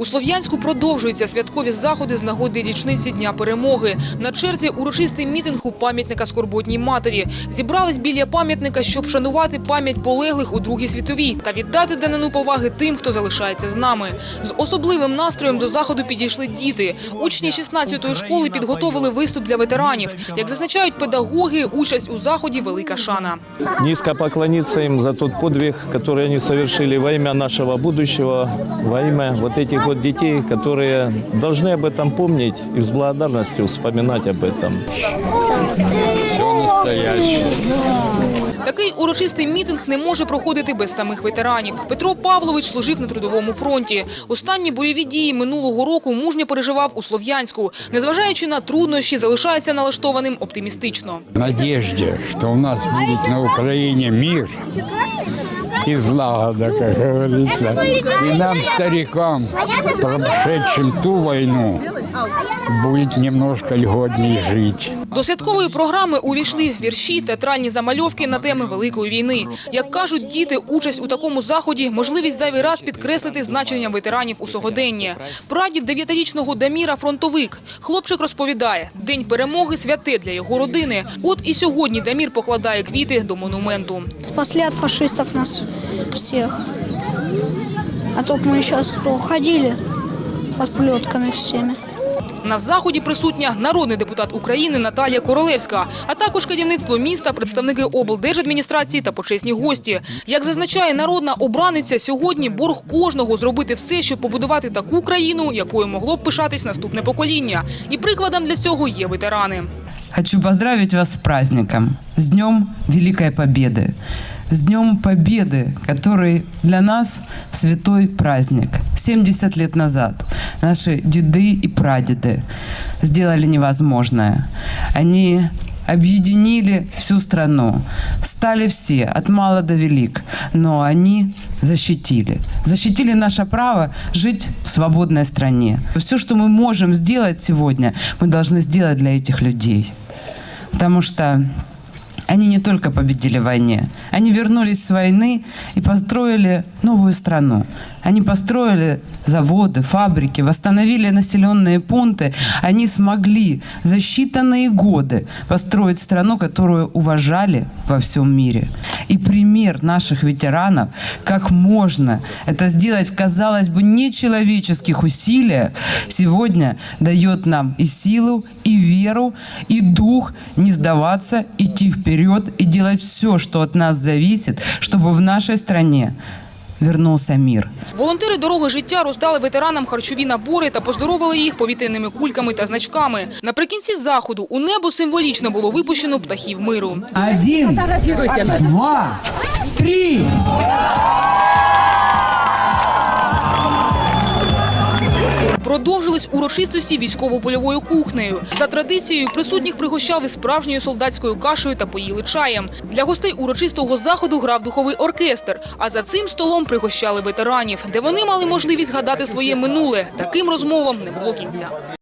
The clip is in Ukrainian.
У Слов'янську продовжуються святкові заходи з нагоди річниці Дня перемоги. На черзі урочистий мітинг у пам'ятника Скорботній матері. Зібрались біля пам'ятника, щоб вшанувати пам'ять полеглих у Другій світовій та віддати данину поваги тим, хто залишається з нами. З особливим настроєм до заходу підійшли діти. Учні 16-ї школи підготовили виступ для ветеранів. Як зазначають педагоги, участь у заході – велика шана. Низко поклониться им за тот подвиг, который они совершили во имя нашего будущего, во имя вот этих вот детей, которые должны об этом помнить и с благодарностью вспоминать об этом. Такий урочистий мітинг не може проходити без самих ветеранів. Петро Павлович служив на трудовому фронті. Останні бойові дії минулого року мужньо переживав у Слов'янську. Незважаючи на труднощі, залишається налаштованим оптимістично. надежде, что у нас будет на Украине мир и злагода, как говорится. И нам, старикам, прошедшим ту войну, будет немножко льготнее жить. До святкової програми увійшли вірші, театральні замальовки на теми Великої війни. Як кажуть діти, участь у такому заході – можливість зайвий раз підкреслити значення ветеранів у сьогоденні. Прадід дев'ятирічного Даміра – фронтовик. Хлопчик розповідає, День перемоги – святе для його родини. От і сьогодні Дамір покладає квіти до монументу. Спасли от фашистов нас всех. А то б сейчас то ходили под плетками всеми. На заході присутня народний депутат України Наталія Королевська, а також керівництво міста, представники облдержадміністрації та почесні гості. Як зазначає народна обраниця, сьогодні борг кожного зробити все, щоб побудувати таку країну, якою могло б пишатись наступне покоління. І прикладом для цього є ветерани. Хочу поздравить вас с праздником, с Днем Великой Победы, с Днем Победы, который для нас святой праздник. 70 лет назад наши деды и прадеды сделали невозможное. Они объединили всю страну, стали все, от мала до велик, но они защитили. Защитили наше право жить в свободной стране. Все, что мы можем сделать сегодня, мы должны сделать для этих людей. Потому что они не только победили в войне, они вернулись с войны и построили новую страну. Они построили заводы, фабрики, восстановили населенные пункты. Они смогли за считанные годы построить страну, которую уважали во всем мире. И пример наших ветеранов, как можно это сделать в, казалось бы, нечеловеческих усилиях, сегодня дает нам и силу, и веру, и дух не сдаваться, идти вперед и делать все, что от нас зависит, чтобы в нашей стране вернулся мир. Волонтери дороги життя роздали ветеранам харчові набори та поздоровили їх повітряними кульками та значками. Наприкінці заходу у небо символічно було випущено птахів миру. Один, два, три. Продовжились урочистості військово-польовою кухнею. За традицією присутніх пригощали справжньою солдатською кашею та поїли чаєм. Для гостей урочистого заходу грав духовий оркестр. А за цим столом пригощали ветеранів, де вони мали можливість згадати своє минуле. Таким розмовам не було кінця.